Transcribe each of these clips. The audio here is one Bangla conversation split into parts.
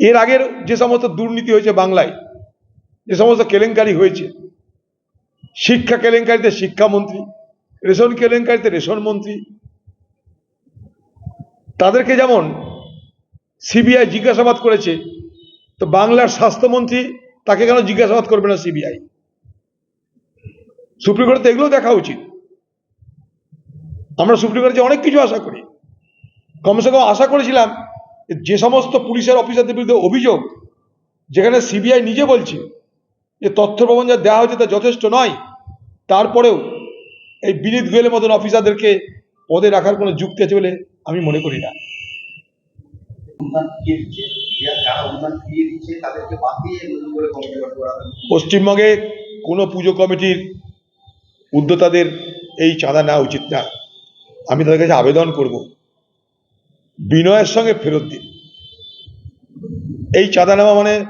এর আগের যে সমস্ত দুর্নীতি হয়েছে বাংলায়, যে সমস্ত কেলেঙ্কারি হয়েছে, শিক্ষা কেলেঙ্কারিতে শিক্ষামন্ত্রী, রেশন কেলেঙ্কারিতে রেশন মন্ত্রী, তাদেরকে যেমন সিবিআই জিজ্ঞাসাবাদ করেছে, তো বাংলার স্বাস্থ্যমন্ত্রী তাকে কেন জিজ্ঞাসাবাদ করবে না সিবিআই? সুপ্রিম কোর্টে এগুলো দেখা উচিত। আমরা সুপ্রিম কোর্টে অনেক কিছু আশা করি। কমসে কম আশা করেছিলাম যে সমস্ত পুলিশের অফিসারদের বিরুদ্ধে অভিযোগ যেখানে সিবিআই নিজে বলছে যে তথ্য প্রবন্ধ যা দেওয়া হয়েছে তা যথেষ্ট নয় তারপরেও এই বিনীত গোয়েলের মতন অফিসারদেরকে পদে রাখার কোনো যুক্তি আছে বলে আমি মনে করি না। পশ্চিমবঙ্গে কোনো পুজো কমিটির উদ্যোক্তাদের এই চাঁদা নেওয়া উচিত না। আমি তাদের কাছে আবেদন করব বিনয়ের সঙ্গে ফেরত দিন। এই চাঁদা নেওয়া মানে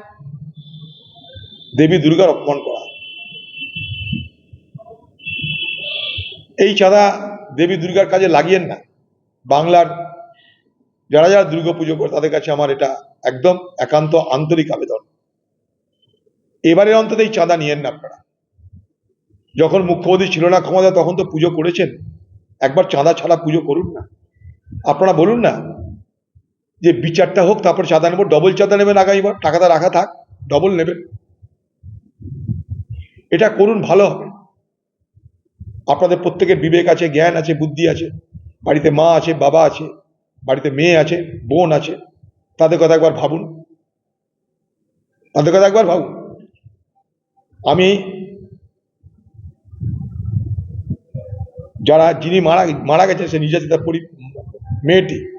দেবী দুর্গার অপমান করা। এই চাঁদা দেবী দুর্গার কাজে লাগিয়েন না। বাংলার যারা যারা দুর্গা পুজো করে তাদের কাছে আমার এটা একদম একান্ত আন্তরিক আবেদন। এবারে অন্তত এই চাঁদা নিয়েন না আপনারা। যখন মুখ্যমন্ত্রী ছিল না ক্ষমতা তখন তো পুজো করেছেন। একবার চাঁদা ছাড়া পুজো করুন না। আপনারা বলুন না যে বিচারটা হোক, তারপর চাঁদা নেব ডবল চাঁদা নেবেন আগামীবার টাকাটা রাখা থাক ডবল নেবেন। এটা করুন, ভালো হবে। আপনাদের প্রত্যেকের বিবেক আছে, জ্ঞান আছে, বুদ্ধি আছে। বাড়িতে মা আছে, বাবা আছে, বাড়িতে মেয়ে আছে, বোন আছে। তাদের কথা একবার ভাবুন। তাদের কথা একবার ভাবুন। আমি যারা, যিনি মারা মারা গেছে সে নিজে তার পরি মেয়েটি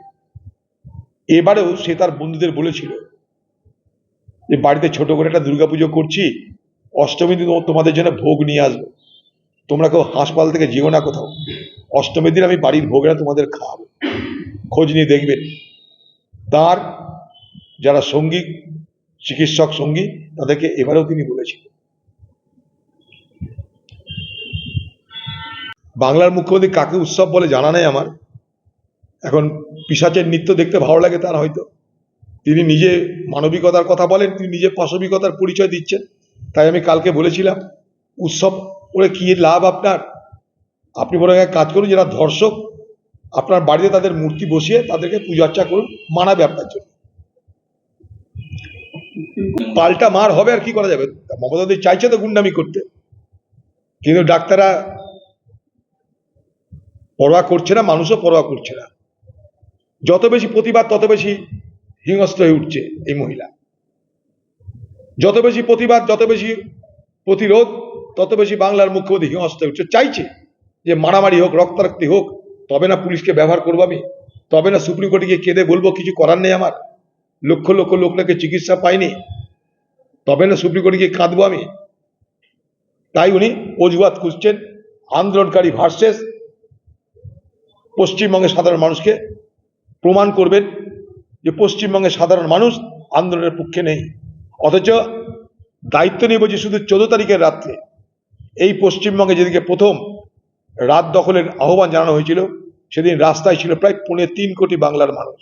এবারেও সে তার বন্ধুদের বলেছিল যে, বাড়িতে ছোট করে একটা দুর্গাপুজো করছি অষ্টমী দিন তোমাদের জন্য ভোগ নিয়ে আসব। তোমরা কেউ হাসপাতাল থেকে যেও না কোথাও। অষ্টমীর দিন আমি বাড়ির ভোগেরা তোমাদের খাওয়াবো। খোঁজ নিয়ে দেখবেন তার যারা সঙ্গী, চিকিৎসক সঙ্গী, তাদেরকে এবারেও তিনি বলেছিলেন বাংলার মুখ্যমন্ত্রী কাকে উৎসব বলে জানা নেই আমার। এখন পিসাচের নৃত্য দেখতে ভালো লাগে তার হয়তো। তিনি নিজে মানবিকতার কথা বলেন, তিনি নিজে পাশবিকতার পরিচয় দিচ্ছেন। তাই আমি কালকে বলেছিলাম, উৎসব করে কি লাভ আপনার? আপনি এক কাজ করুন, যারা ধর্ষক, আপনার বাড়িতে তাদের মূর্তি বসিয়ে তাদেরকে পূজা অর্চা করুন, মানাবে আপনার জন্য। পাল্টা মার হবে আর কি করা যাবে? মমতা দি চাইছে তো গুন্ডামি করতে। কিন্তু ডাক্তাররা পরোয়া করছে না, মানুষও পরোয়া করছে না। যত বেশি প্রতিবাদ, তত বেশি হিংস্র হয়ে উঠছে এই মহিলা। যত বেশি প্রতিবাদ, যত বেশি প্রতিরোধ, তত বেশি বাংলার মুখ্যমন্ত্রী হিংস্র হয়ে উঠছে। চাইছে যে মারামারি হোক, রক্তারক্তি হোক, তবে না পুলিশকে ব্যবহার করব আমি? তবে না সুপ্রিম কোর্টে গিয়ে কেঁদে বলব, কিছু করার নেই আমার? লক্ষ লক্ষ লোক নাকি চিকিৎসা পায়নি? তবে না সুপ্রিম কোর্টে গিয়ে কাঁদবো আমি? তাই উনি অজুহাত খুঁজছেন, আন্দোলনকারী ভার্সেস, পশ্চিমবঙ্গের সাধারণ মানুষকে প্রমাণ করবেন যে পশ্চিমবঙ্গের সাধারণ মানুষ আন্দোলনের পক্ষে নেই। অথচ দায়িত্ব নেব যে শুধু চোদ্দ তারিখের রাত্রে। এই পশ্চিমবঙ্গে যেদিকে প্রথম রাত দখলের আহ্বান জানানো হয়েছিল, সেদিন রাস্তায় ছিল প্রায় পৌনে তিন কোটি বাংলার মানুষ।